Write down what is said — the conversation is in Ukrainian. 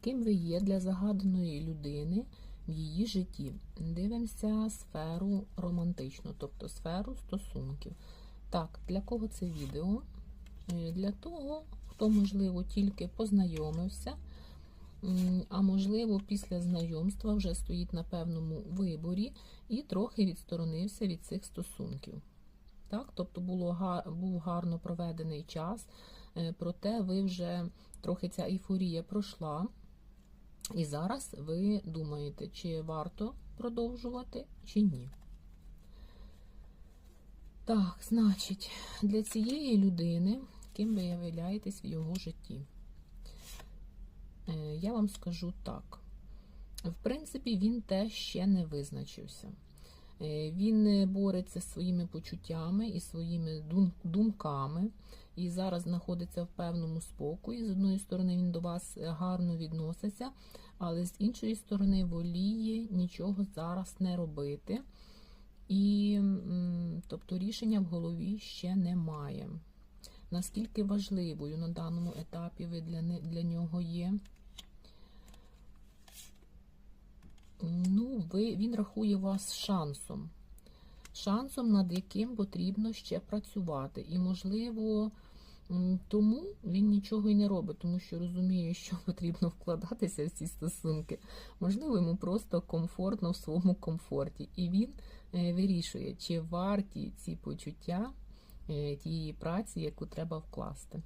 Ким ви є для загаданої людини в її житті? Дивимося сферу романтичну, тобто сферу стосунків. Так, для кого це відео? Е, Для того, хто, можливо, тільки познайомився, а можливо, після знайомства вже стоїть на певному виборі і трохи відсторонився від цих стосунків. Так, тобто було, був гарно проведений час, проте ви вже трохи ця ейфорія пройшла, і зараз ви думаєте, чи варто продовжувати, чи ні. Так, значить, для цієї людини, ким ви являєтесь в його житті? Е, Я вам скажу так. В принципі, він теж ще не визначився. Е, Він бореться зі своїми почуттями і своїми думками, і зараз знаходиться в певному спокої. З одної сторони, він до вас е, гарно відноситься, але з іншої сторони, воліє нічого зараз не робити. І тобто рішення в голові ще немає. Наскільки важливою на даному етапі ви для, для нього є? Ви, він рахує вас шансом. Шансом, над яким потрібно ще працювати. І, можливо, тому він нічого і не робить, тому що розуміє, що потрібно вкладатися в ці стосунки. Можливо, йому просто комфортно в своєму комфорті. І він е, вирішує, чи варті ці почуття е, тієї праці, яку треба вкласти.